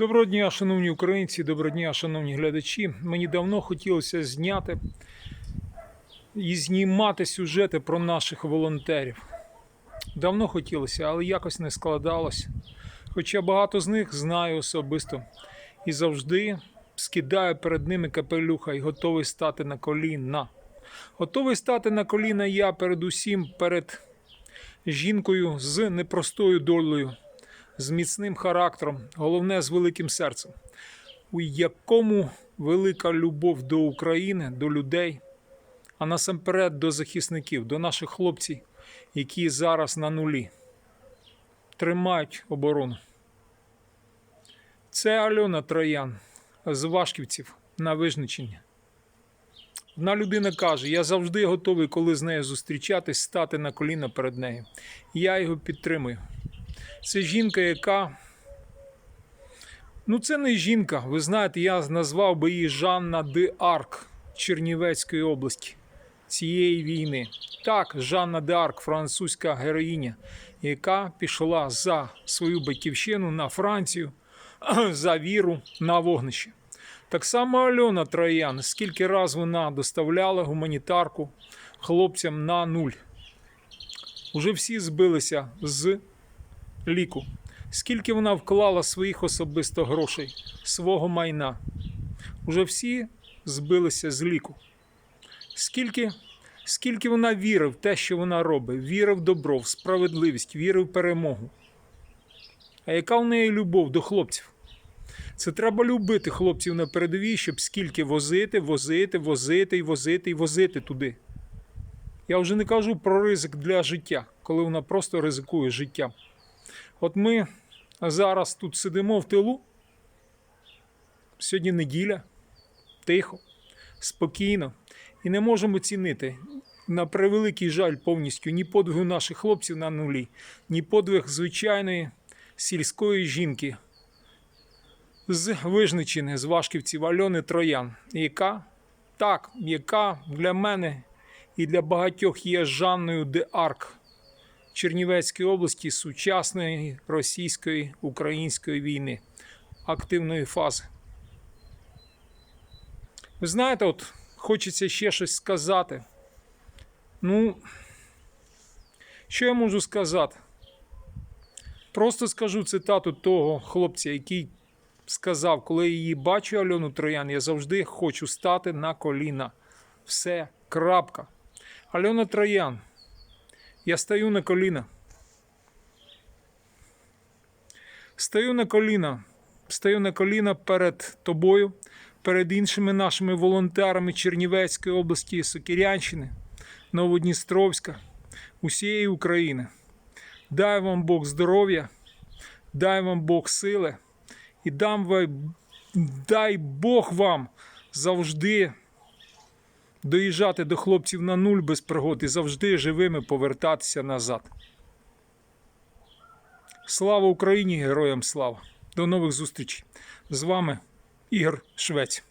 Доброго дня, шановні українці, доброго дня, шановні глядачі. Мені давно хотілося зняти і знімати сюжети про наших волонтерів. Давно хотілося, але якось не складалось. Хоча багато з них знаю особисто і завжди скидаю перед ними капелюха і готовий стати на коліна. Готовий стати на коліна я передусім перед жінкою з непростою долею з міцним характером, головне з великим серцем, у якому велика любов до України, до людей, а насамперед до захисників, до наших хлопців, які зараз на нулі тримають оборону. Це Альона Троян з Вашківців на визначення. Одна людина каже: я завжди готовий, коли з нею зустрічатись, стати на коліна перед нею. Я його підтримую. Це жінка, яка. Ну, це не жінка. Ви знаєте, я назвав би її Жанна де Арк Чернівецької області цієї війни. Так, Жанна де Арк, французька героїня, яка пішла за свою батьківщину на Францію, за віру на вогнище. Так само Альона Троян, скільки раз вона доставляла гуманітарку хлопцям на нуль. Уже всі збилися з ліку. Скільки вона вклала своїх особисто грошей, свого майна. Уже всі збилися з ліку. Скільки, скільки вона вірив в те, що вона робить, вірив в добро, в справедливість, вірив в перемогу. А яка в неї любов до хлопців? Це треба любити хлопців на передовій, щоб скільки возити, возити, возити і возити і возити туди. Я вже не кажу про ризик для життя, коли вона просто ризикує життям. От ми зараз тут сидимо в тилу. Сьогодні неділя, тихо, спокійно, і не можемо цінити на превеликий жаль повністю ні подвигу наших хлопців на нулі, ні подвиг звичайної сільської жінки з Вижничини, з Вашківців Альони Троян, яка так, яка для мене і для багатьох є Жанною де Арк. Чернівецької області сучасної російської української війни, активної фази. Ви знаєте, от хочеться ще щось сказати. Ну, що я можу сказати? Просто скажу цитату того хлопця, який сказав, коли я її бачу, Альону Троян, я завжди хочу стати на коліна. Все, крапка. Альона Троян. Я стою на коліна. Стою на коліна. Стою на коліна перед тобою, перед іншими нашими волонтерами Чернівецької області, Сокірянщини, Новодністровська, усієї України. Дай вам Бог здоров'я, дай вам Бог сили і дам вам, дай Бог вам завжди доїжджати до хлопців на нуль без пригод і завжди живими повертатися назад. Слава Україні! Героям слава! До нових зустрічей! З вами Ігор Швець.